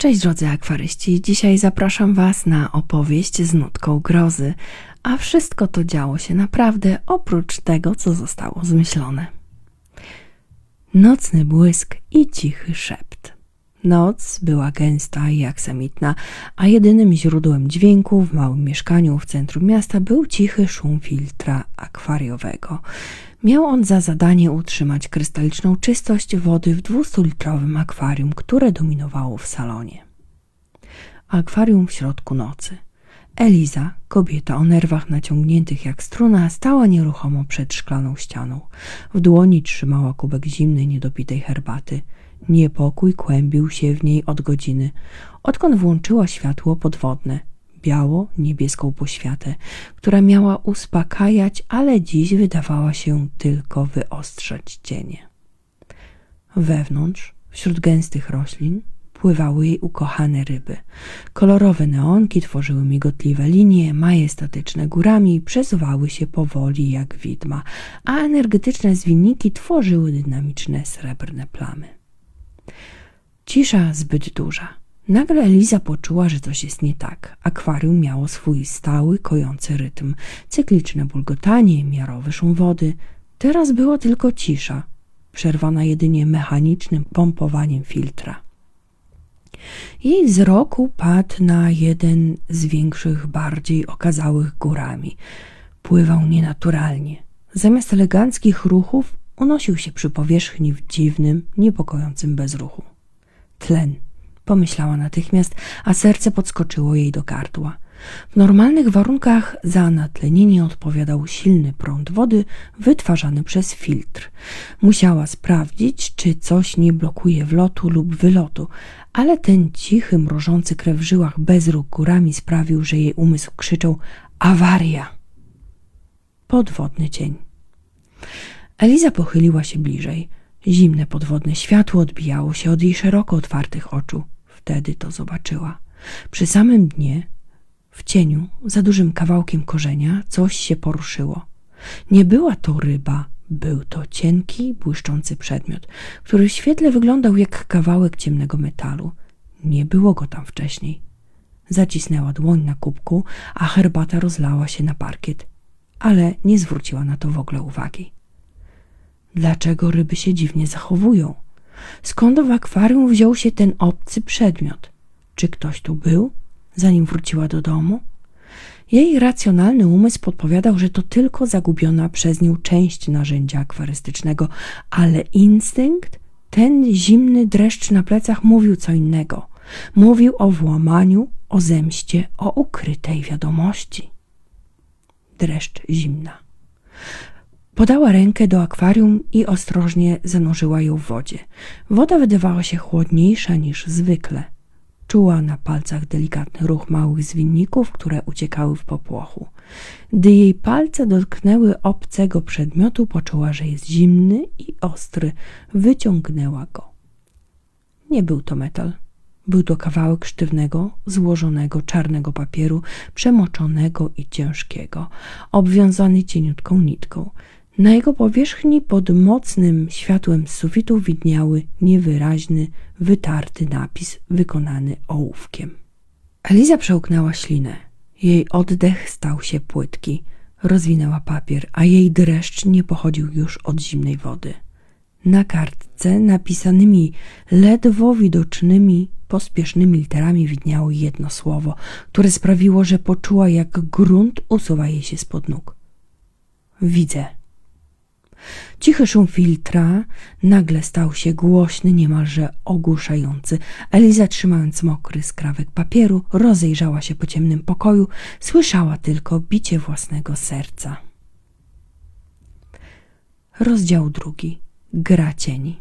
Cześć drodzy akwaryści, dzisiaj zapraszam Was na opowieść z nutką grozy, a wszystko to działo się naprawdę oprócz tego, co zostało zmyślone. Nocny błysk i cichy szept. Noc była gęsta i aksamitna, a jedynym źródłem dźwięku w małym mieszkaniu w centrum miasta był cichy szum filtra akwariowego. Miał on za zadanie utrzymać krystaliczną czystość wody w 200-litrowym akwarium, które dominowało w salonie. Akwarium w środku nocy. Eliza, kobieta o nerwach naciągniętych jak struna, stała nieruchomo przed szklaną ścianą. W dłoni trzymała kubek zimnej, niedopitej herbaty. Niepokój kłębił się w niej od godziny, odkąd włączyła światło podwodne, biało-niebieską poświatę, która miała uspokajać, ale dziś wydawała się tylko wyostrzać cienie. Wewnątrz, wśród gęstych roślin, pływały jej ukochane ryby. Kolorowe neonki tworzyły migotliwe linie, majestatyczne górami przesuwały się powoli jak widma, a energetyczne zwinniki tworzyły dynamiczne srebrne plamy. Cisza zbyt duża. Nagle Eliza poczuła, że coś jest nie tak. Akwarium miało swój stały, kojący rytm, cykliczne bulgotanie, miarowy szum wody. Teraz była tylko cisza, przerwana jedynie mechanicznym pompowaniem filtra. Jej wzrok upadł na jeden z większych, bardziej okazałych górami. Pływał nienaturalnie. Zamiast eleganckich ruchów unosił się przy powierzchni w dziwnym, niepokojącym bezruchu. Tlen, pomyślała natychmiast, a serce podskoczyło jej do gardła. W normalnych warunkach za natlenienie odpowiadał silny prąd wody wytwarzany przez filtr. Musiała sprawdzić, czy coś nie blokuje wlotu lub wylotu, ale ten cichy, mrożący krew w żyłach bezruch górami sprawił, że jej umysł krzyczał awaria. Podwodny cień. Eliza pochyliła się bliżej. Zimne podwodne światło odbijało się od jej szeroko otwartych oczu. Wtedy to zobaczyła. Przy samym dnie w cieniu, za dużym kawałkiem korzenia, coś się poruszyło. Nie była to ryba, był to cienki, błyszczący przedmiot, który w świetle wyglądał jak kawałek ciemnego metalu. Nie było go tam wcześniej. Zacisnęła dłoń na kubku, a herbata rozlała się na parkiet, ale nie zwróciła na to w ogóle uwagi. Dlaczego ryby się dziwnie zachowują? Skąd w akwarium wziął się ten obcy przedmiot? Czy ktoś tu był? zanim wróciła do domu? Jej racjonalny umysł podpowiadał, że to tylko zagubiona przez nią część narzędzia akwarystycznego, ale instynkt, ten zimny dreszcz na plecach mówił co innego. Mówił o włamaniu, o zemście, o ukrytej wiadomości. Dreszcz zimna. Podała rękę do akwarium i ostrożnie zanurzyła ją w wodzie. Woda wydawała się chłodniejsza niż zwykle. Czuła na palcach delikatny ruch małych zwinników, które uciekały w popłochu. Gdy jej palce dotknęły obcego przedmiotu, poczuła, że jest zimny i ostry. Wyciągnęła go. Nie był to metal. Był to kawałek sztywnego, złożonego czarnego papieru, przemoczonego i ciężkiego, obwiązany cieniutką nitką. Na jego powierzchni pod mocnym światłem z sufitu widniały niewyraźny, wytarty napis wykonany ołówkiem. Eliza przełknęła ślinę. Jej oddech stał się płytki. Rozwinęła papier, a jej dreszcz nie pochodził już od zimnej wody. Na kartce napisanymi ledwo widocznymi, pospiesznymi literami widniało jedno słowo, które sprawiło, że poczuła, jak grunt usuwa jej się spod nóg. Widzę. Cichy szum filtra nagle stał się głośny, niemalże ogłuszający. Eliza, trzymając mokry skrawek papieru, rozejrzała się po ciemnym pokoju, słyszała tylko bicie własnego serca. Rozdział drugi. Gra cieni.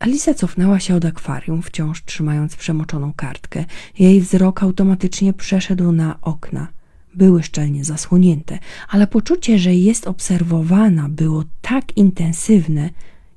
Aliza cofnęła się od akwarium, wciąż trzymając przemoczoną kartkę. Jej wzrok automatycznie przeszedł na okna – były szczelnie zasłonięte, ale poczucie, że jest obserwowana, było tak intensywne,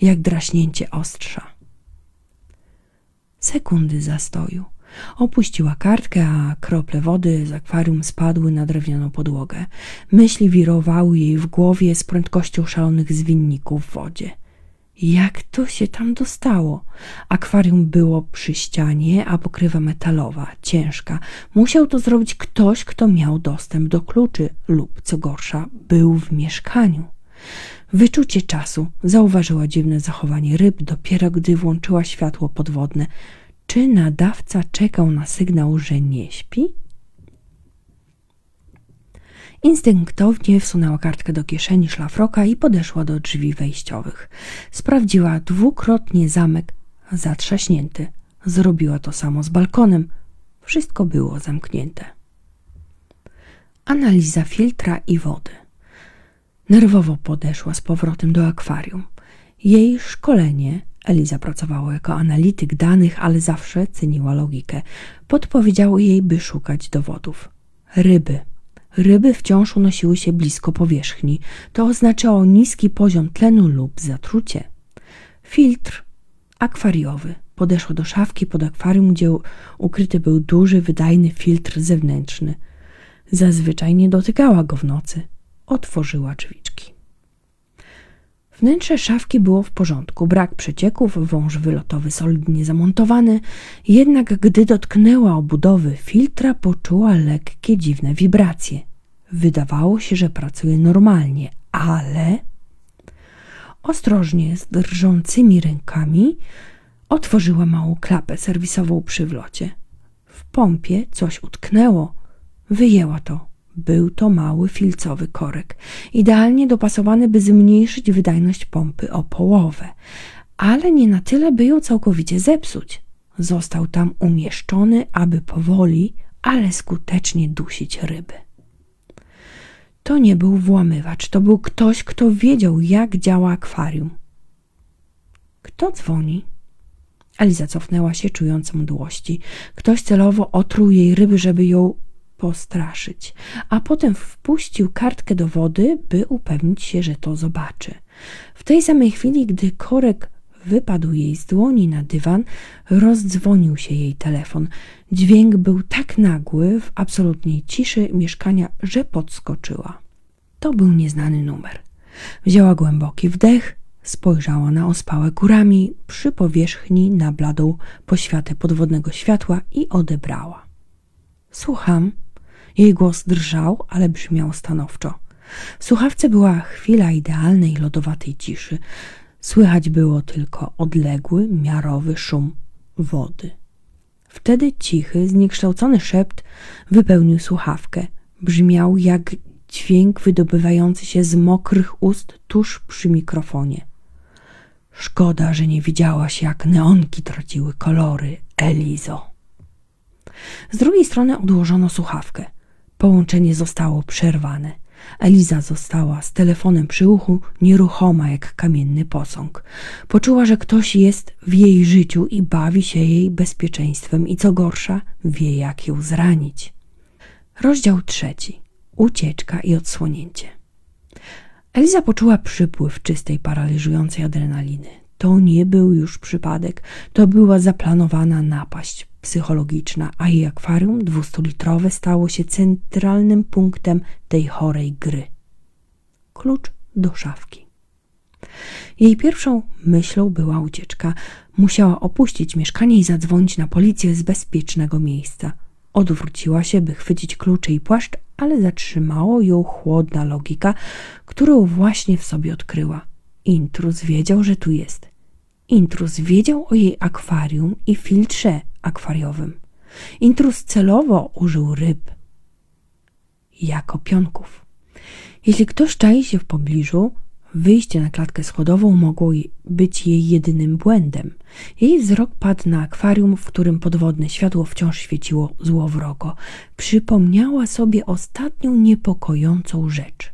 jak draśnięcie ostrza. Sekundy zastoju. Opuściła kartkę, a krople wody z akwarium spadły na drewnianą podłogę. Myśli wirowały jej w głowie z prędkością szalonych zwinników w wodzie. Jak to się tam dostało? Akwarium było przy ścianie, a pokrywa metalowa, ciężka. Musiał to zrobić ktoś, kto miał dostęp do kluczy lub, co gorsza, był w mieszkaniu. Wyczucie czasu zauważyła dziwne zachowanie ryb dopiero gdy włączyła światło podwodne. Czy nadawca czekał na sygnał, że nie śpi? Instynktownie wsunęła kartkę do kieszeni szlafroka i podeszła do drzwi wejściowych. Sprawdziła dwukrotnie zamek zatrzaśnięty. Zrobiła to samo z balkonem. Wszystko było zamknięte. Analiza filtra i wody. Nerwowo podeszła z powrotem do akwarium. Jej szkolenie, Eliza pracowała jako analityk danych, ale zawsze ceniła logikę, podpowiedziało jej, by szukać dowodów. Ryby. Ryby wciąż unosiły się blisko powierzchni. To oznaczało niski poziom tlenu lub zatrucie. Filtr akwariowy. Podeszła do szafki pod akwarium, gdzie ukryty był duży, wydajny filtr zewnętrzny. Zazwyczaj nie dotykała go w nocy. Otworzyła drzwiczki. Wnętrze szafki było w porządku, brak przecieków, wąż wylotowy solidnie zamontowany, jednak gdy dotknęła obudowy filtra, poczuła lekkie, dziwne wibracje. Wydawało się, że pracuje normalnie, ale ostrożnie, z drżącymi rękami, otworzyła małą klapę serwisową przy wlocie. W pompie coś utknęło. Wyjęła to. Był to mały filcowy korek, idealnie dopasowany, by zmniejszyć wydajność pompy o połowę, ale nie na tyle, by ją całkowicie zepsuć. Został tam umieszczony, aby powoli, ale skutecznie dusić ryby. To nie był włamywacz, to był ktoś, kto wiedział, jak działa akwarium. Kto dzwoni? Eliza cofnęła się, czując mdłości. Ktoś celowo otruł jej ryby, żeby ją postraszyć, a potem wpuścił kartkę do wody, by upewnić się, że to zobaczy. W tej samej chwili, gdy korek wypadł jej z dłoni na dywan, rozdzwonił się jej telefon. Dźwięk był tak nagły w absolutnej ciszy mieszkania, że podskoczyła. To był nieznany numer. Wzięła głęboki wdech, spojrzała na ospałe kurami przy powierzchni na bladą poświatę podwodnego światła i odebrała. Słucham. Jej głos drżał, ale brzmiał stanowczo. W słuchawce była chwila idealnej lodowatej ciszy. Słychać było tylko odległy, miarowy szum wody. Wtedy cichy, zniekształcony szept wypełnił słuchawkę. Brzmiał jak dźwięk wydobywający się z mokrych ust tuż przy mikrofonie. Szkoda, że nie widziałaś, jak neonki traciły kolory, Elizo. Z drugiej strony odłożono słuchawkę. Połączenie zostało przerwane. Eliza została z telefonem przy uchu, nieruchoma jak kamienny posąg. Poczuła, że ktoś jest w jej życiu i bawi się jej bezpieczeństwem i co gorsza, wie jak ją zranić. Rozdział trzeci. Ucieczka i odsłonięcie. Eliza poczuła przypływ czystej, paraliżującej adrenaliny. To nie był już przypadek, to była zaplanowana napaść psychologiczna, a jej akwarium dwustulitrowe stało się centralnym punktem tej chorej gry. Klucz do szafki. Jej pierwszą myślą była ucieczka. Musiała opuścić mieszkanie i zadzwonić na policję z bezpiecznego miejsca. Odwróciła się, by chwycić klucze i płaszcz, ale zatrzymało ją chłodna logika, którą właśnie w sobie odkryła. Intruz wiedział, że tu jest. Intruz wiedział o jej akwarium i filtrze akwariowym. Intruz celowo użył ryb jako pionków. Jeśli ktoś czai się w pobliżu, wyjście na klatkę schodową mogło być jej jedynym błędem. Jej wzrok padł na akwarium, w którym podwodne światło wciąż świeciło złowrogo. Przypomniała sobie ostatnią niepokojącą rzecz.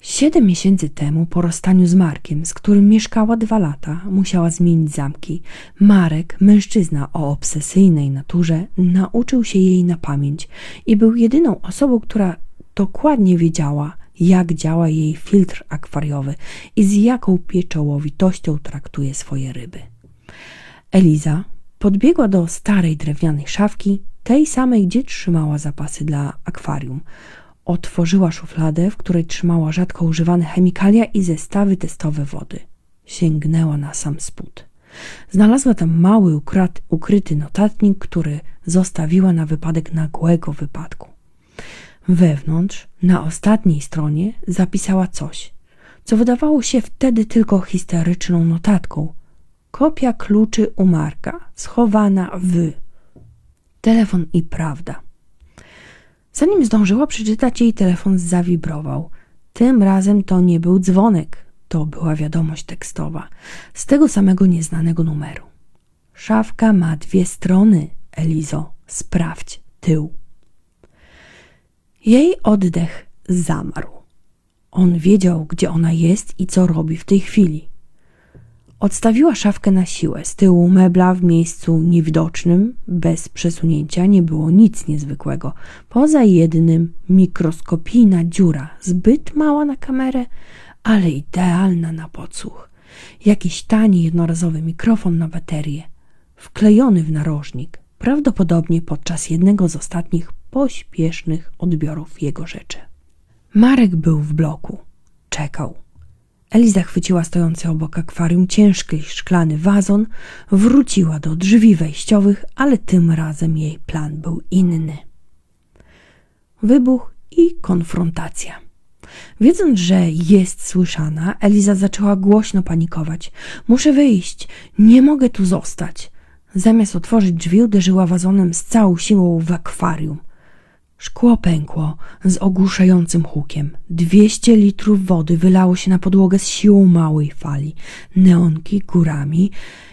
Siedem miesięcy temu, po rozstaniu z Markiem, z którym mieszkała dwa lata, musiała zmienić zamki. Marek, mężczyzna o obsesyjnej naturze, nauczył się jej na pamięć i był jedyną osobą, która dokładnie wiedziała, jak działa jej filtr akwariowy i z jaką pieczołowitością traktuje swoje ryby. Eliza podbiegła do starej drewnianej szafki, tej samej, gdzie trzymała zapasy dla akwarium. Otworzyła szufladę, w której trzymała rzadko używane chemikalia i zestawy testowe wody. Sięgnęła na sam spód. Znalazła tam mały, ukryty notatnik, który zostawiła na wypadek nagłego wypadku. Wewnątrz, na ostatniej stronie, zapisała coś, co wydawało się wtedy tylko histeryczną notatką. Kopia kluczy u Marka, schowana w. Telefon i prawda. Zanim zdążyła przeczytać, jej telefon zawibrował. Tym razem to nie był dzwonek, to była wiadomość tekstowa z tego samego nieznanego numeru. Szafka ma dwie strony, Elizo, sprawdź tył. Jej oddech zamarł. On wiedział, gdzie ona jest i co robi w tej chwili. Odstawiła szafkę na siłę. Z tyłu mebla w miejscu niewidocznym, bez przesunięcia, nie było nic niezwykłego. Poza jednym mikroskopijna dziura, zbyt mała na kamerę, ale idealna na podsłuch. Jakiś tani jednorazowy mikrofon na baterię, wklejony w narożnik, prawdopodobnie podczas jednego z ostatnich pośpiesznych odbiorów jego rzeczy. Marek był w bloku. Czekał. Eliza chwyciła stojący obok akwarium ciężki szklany wazon, wróciła do drzwi wejściowych, ale tym razem jej plan był inny. Wybuch i konfrontacja. Wiedząc, że jest słyszana, Eliza zaczęła głośno panikować. Muszę wyjść, nie mogę tu zostać. Zamiast otworzyć drzwi, uderzyła wazonem z całą siłą w akwarium. Szkło pękło z ogłuszającym hukiem. Dwieście litrów wody wylało się na podłogę z siłą małej fali. Neonki górami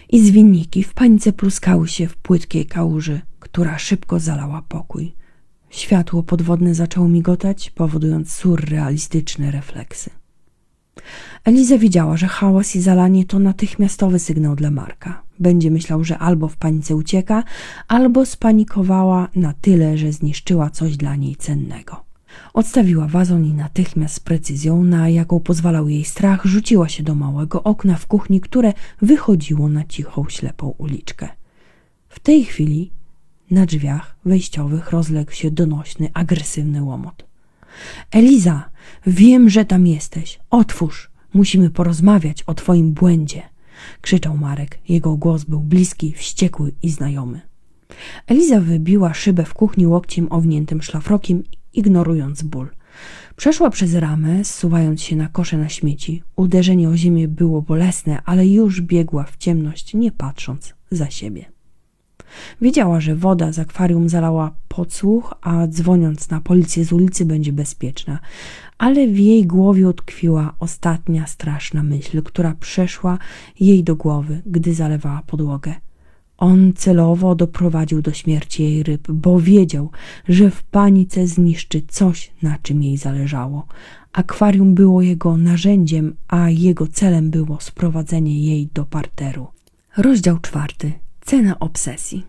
i zwinniki w panice pluskały się w płytkiej kałuży, która szybko zalała pokój. Światło podwodne zaczęło migotać, powodując surrealistyczne refleksy. Eliza wiedziała, że hałas i zalanie to natychmiastowy sygnał dla Marka. Będzie myślał, że albo w panice ucieka, albo spanikowała na tyle, że zniszczyła coś dla niej cennego. Odstawiła wazon i natychmiast z precyzją, na jaką pozwalał jej strach, rzuciła się do małego okna w kuchni, które wychodziło na cichą, ślepą uliczkę. W tej chwili na drzwiach wejściowych rozległ się donośny, agresywny łomot. Eliza, wiem, że tam jesteś. Otwórz. Musimy porozmawiać o twoim błędzie. Krzyczał Marek. Jego głos był bliski, wściekły i znajomy. Eliza wybiła szybę w kuchni łokciem owiniętym szlafrokiem, ignorując ból. Przeszła przez ramę, zsuwając się na kosze na śmieci. Uderzenie o ziemię było bolesne, ale już biegła w ciemność, nie patrząc za siebie. Wiedziała, że woda z akwarium zalała podsłuch, a dzwoniąc na policję z ulicy będzie bezpieczna. Ale w jej głowie utkwiła ostatnia straszna myśl, która przeszła jej do głowy, gdy zalewała podłogę. On celowo doprowadził do śmierci jej ryb, bo wiedział, że w panice zniszczy coś, na czym jej zależało. Akwarium było jego narzędziem, a jego celem było sprowadzenie jej do parteru. Rozdział czwarty. Cena obsesji.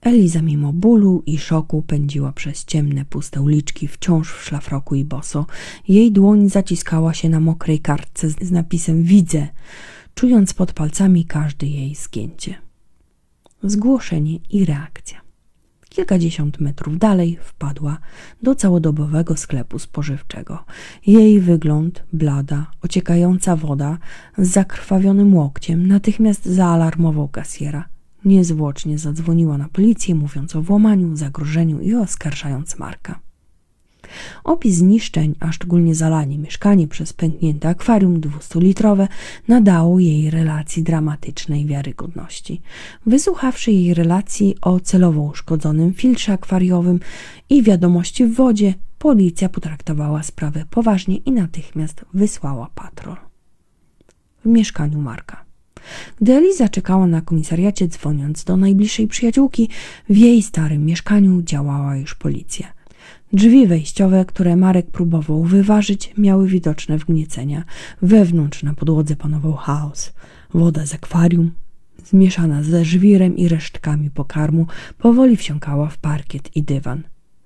Eliza mimo bólu i szoku pędziła przez ciemne, puste uliczki, wciąż w szlafroku i boso. Jej dłoń zaciskała się na mokrej kartce z napisem Widzę, czując pod palcami każde jej zgięcie. Zgłoszenie i reakcja. Kilkadziesiąt metrów dalej wpadła do całodobowego sklepu spożywczego. Jej wygląd, blada, ociekająca woda z zakrwawionym łokciem natychmiast zaalarmował kasjera – Niezwłocznie zadzwoniła na policję, mówiąc o włamaniu, zagrożeniu i oskarżając Marka. Opis zniszczeń, a szczególnie zalanie mieszkanie przez pęknięte akwarium dwustulitrowe nadało jej relacji dramatycznej wiarygodności. Wysłuchawszy jej relacji o celowo uszkodzonym filtrze akwariowym i wiadomości w wodzie, policja potraktowała sprawę poważnie i natychmiast wysłała patrol. W mieszkaniu Marka. Gdy Eliza czekała na komisariacie, dzwoniąc do najbliższej przyjaciółki, w jej starym mieszkaniu działała już policja. Drzwi wejściowe, które Marek próbował wyważyć, miały widoczne wgniecenia. Wewnątrz na podłodze panował chaos. Woda z akwarium, zmieszana ze żwirem i resztkami pokarmu, powoli wsiąkała w parkiet i dywan.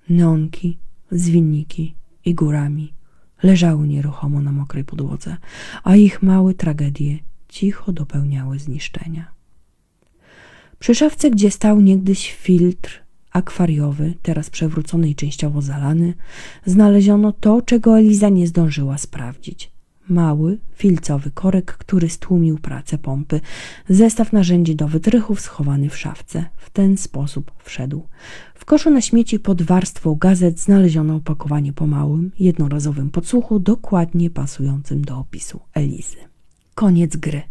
Neonki, zwinniki i górami leżały nieruchomo na mokrej podłodze, a ich małe tragedie cicho dopełniały zniszczenia. Przy szafce, gdzie stał niegdyś filtr akwariowy, teraz przewrócony i częściowo zalany, znaleziono to, czego Eliza nie zdążyła sprawdzić. Mały, filcowy korek, który stłumił pracę pompy. Zestaw narzędzi do wytrychów schowany w szafce. W ten sposób wszedł. W koszu na śmieci pod warstwą gazet znaleziono opakowanie po małym, jednorazowym podsłuchu, dokładnie pasującym do opisu Elizy. Koniec gry.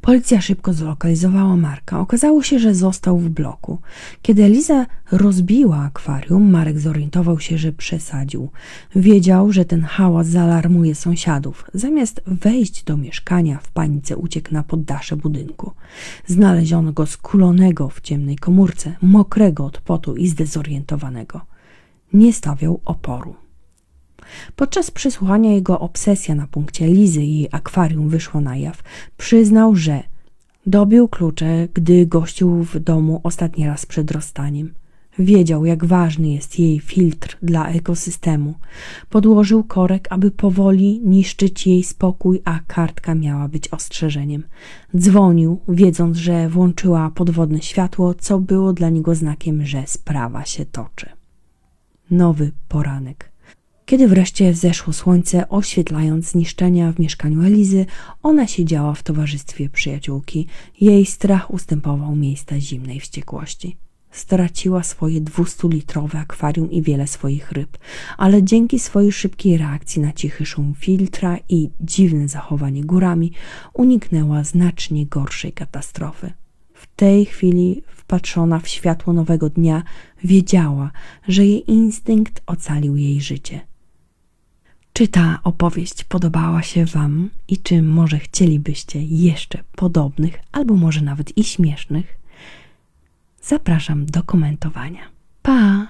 Policja szybko zlokalizowała Marka. Okazało się, że został w bloku. Kiedy Eliza rozbiła akwarium, Marek zorientował się, że przesadził. Wiedział, że ten hałas zaalarmuje sąsiadów. Zamiast wejść do mieszkania, w panice uciekł na poddasze budynku. Znaleziono go skulonego w ciemnej komórce, mokrego od potu i zdezorientowanego. Nie stawiał oporu. Podczas przesłuchania jego obsesja na punkcie Lizy i jej akwarium wyszła na jaw. Przyznał, że dobił klucze, gdy gościł w domu ostatni raz przed rozstaniem. Wiedział, jak ważny jest jej filtr dla ekosystemu. Podłożył korek, aby powoli niszczyć jej spokój, a kartka miała być ostrzeżeniem. Dzwonił, wiedząc, że włączyła podwodne światło, co było dla niego znakiem, że sprawa się toczy. Nowy poranek. Kiedy wreszcie wzeszło słońce, oświetlając zniszczenia w mieszkaniu Elizy, ona siedziała w towarzystwie przyjaciółki. Jej strach ustępował miejsca zimnej wściekłości. Straciła swoje dwustulitrowe akwarium i wiele swoich ryb, ale dzięki swojej szybkiej reakcji na cichy szum filtra i dziwne zachowanie górami uniknęła znacznie gorszej katastrofy. W tej chwili, wpatrzona w światło nowego dnia, wiedziała, że jej instynkt ocalił jej życie. Czy ta opowieść podobała się Wam i czy może chcielibyście jeszcze podobnych, albo może nawet i śmiesznych? Zapraszam do komentowania. Pa!